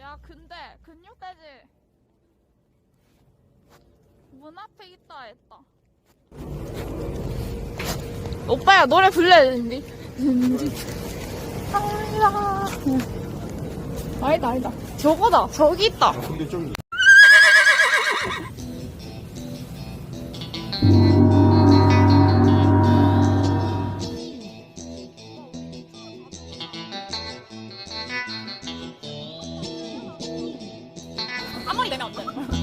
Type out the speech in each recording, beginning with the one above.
야 근데 근육돼지 문 앞에 있다 했다. 오빠야 노래 불러야 되는데. 아야 아니다 아니다. 저거다. 저기 있다. 근데 좀 앞머리 내면 어떻게 보면은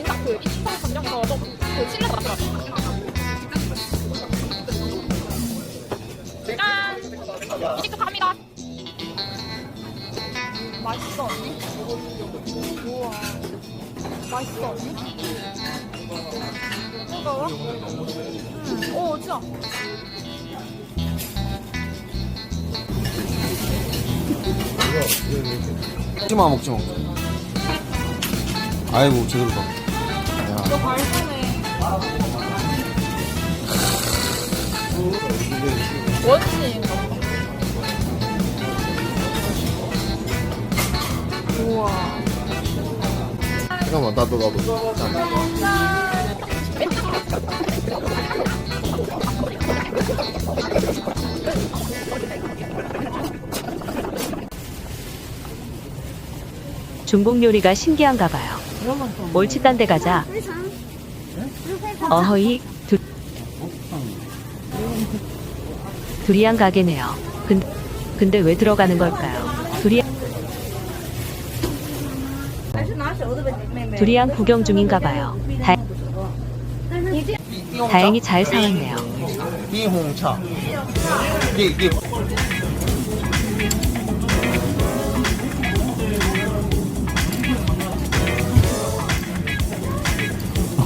뭔가 그 인상 감정에서 좀그 신뢰가 많더라고 이직도 갑니다. 맛있어, 언니? 우와. 맛있어, 언니? 뜨거워? 응. 오, 진짜. 먹지마 먹지마 아이고 제대로 봐너 발전해. 원시 우와. 잠깐만 나도 나도 자. 중국 요리가 신기한가 봐요. 옳지 딴 데 가자. 어허이 두, 두리안 가게네요. 근, 근데 왜 들어가는 걸까요? 두리안 두리안 구경 중인가 봐요. 다, 다행히 잘 사왔네요. 이홍차. 이, 이.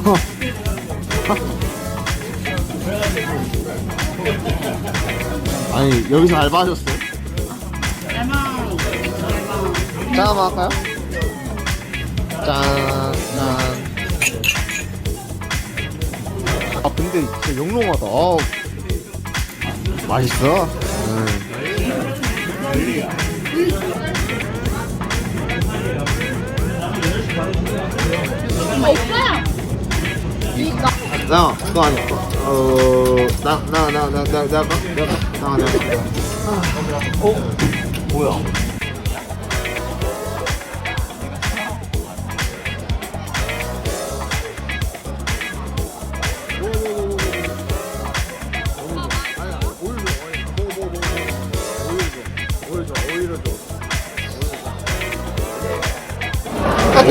아니 여기서 알바하셨어요? 짜마 할까요? 짠, 짠. 아 근데 진짜 영롱하다. 아우. 맛있어. 오빠! 나 그거 아니야. 어나나 나 나나 내가 내가 내가 내가 내가. 어 뭐야?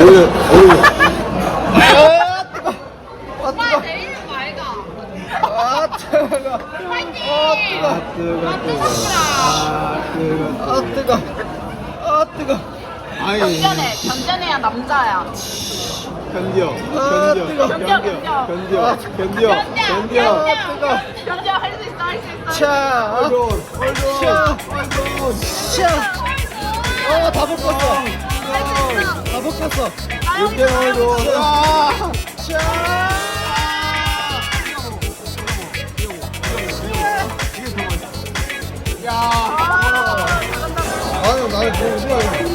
오일 오일 오빠 내일 말가. 아 뜨거 파이팅! 아 뜨거 아, 뜨겁다. 아 뜨거 아 뜨거 아이 견뎌내. 견뎌내야 남자야. 견뎌 견뎌 견뎌, 견뎌 견뎌. 견뎌 견뎌 견뎌 뜨거 견뎌. 할 수 있어, 할 수 있어. 차 얼굴 얼굴 차 얼굴 차어다 벗겼어 다 벗겼어 이렇게 얼굴 차 아니 나는 너무 싫어해 싫